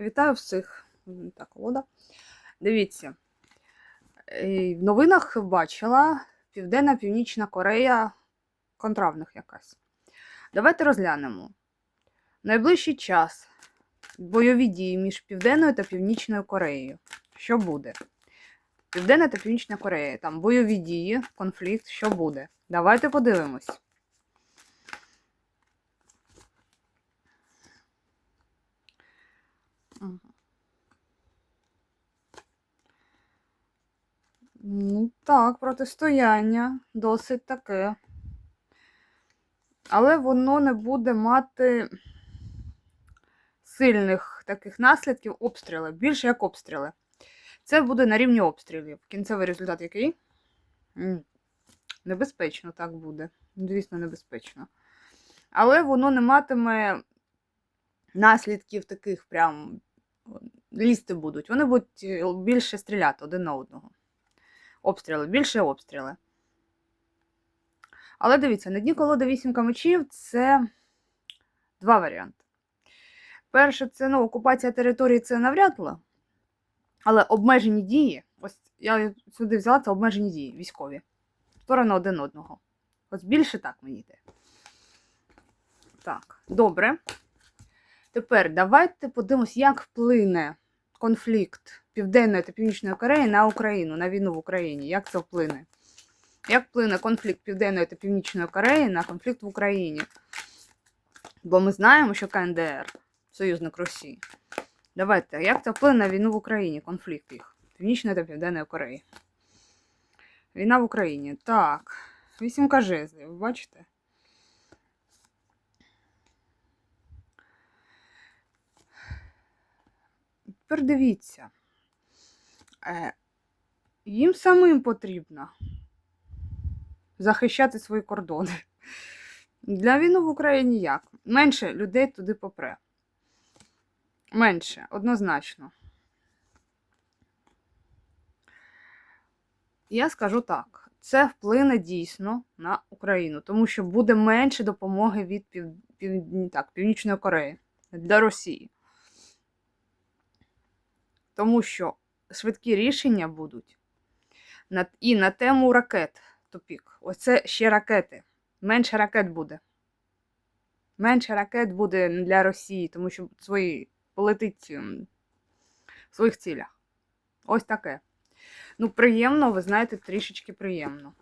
Вітаю всіх. Так, вода. Дивіться. Е, В новинах бачила Південна Північна Корея контравних якась. Давайте розглянемо. Найближчий час бойові дії між Південною та Північною Кореєю. Що буде? Південна та Північна Корея. Там бойові дії, конфлікт, що буде? Давайте подивимось. Ну, так, протистояння досить таке. Але воно не буде мати сильних таких наслідків обстріли, більше як обстріли. Це буде на рівні обстрілів. Кінцевий результат який? Небезпечно так буде. Звісно, небезпечно. Але воно не матиме наслідків таких прям лізти будуть. Вони будуть е, більше стріляти один на одного. Обстріли, більше обстріли. Але дивіться, на дні колоди вісімка мечів це два варіанти. Перше, це ну, окупація території це навряд ли. Але обмежені дії, ось я сюди взяла це обмежені дії військові. В сторону один одного. Ось більше так мені йде. Так, добре. Тепер давайте подивимось, як вплине конфлікт Південної та Північної Кореї на Україну, на війну в Україні. Як це вплине? Як вплине конфлікт Південної та Північної Кореї на конфлікт в Україні? Бо ми знаємо, що КНДР союзник Росії. Давайте, як це вплине на війну в Україні, конфлікт їх? Північної та Південної Кореї. Війна в Україні. Так. Вісімка жезлів, бачите? Тепер дивіться. Е, їм самим потрібно захищати свої кордони. Для війни в Україні як? Менше людей туди попре. Менше, однозначно. Я скажу так: це вплине дійсно на Україну, тому що буде менше допомоги від пів... Пів... так, Північної Кореї для Росії. Тому що швидкі рішення будуть і на тему ракет тупік. Оце ще ракети. Менше ракет буде. Менше ракет буде для Росії, тому що свої полетить ем, в своїх цілях. Ось таке. Ну, приємно, ви знаєте, трішечки приємно.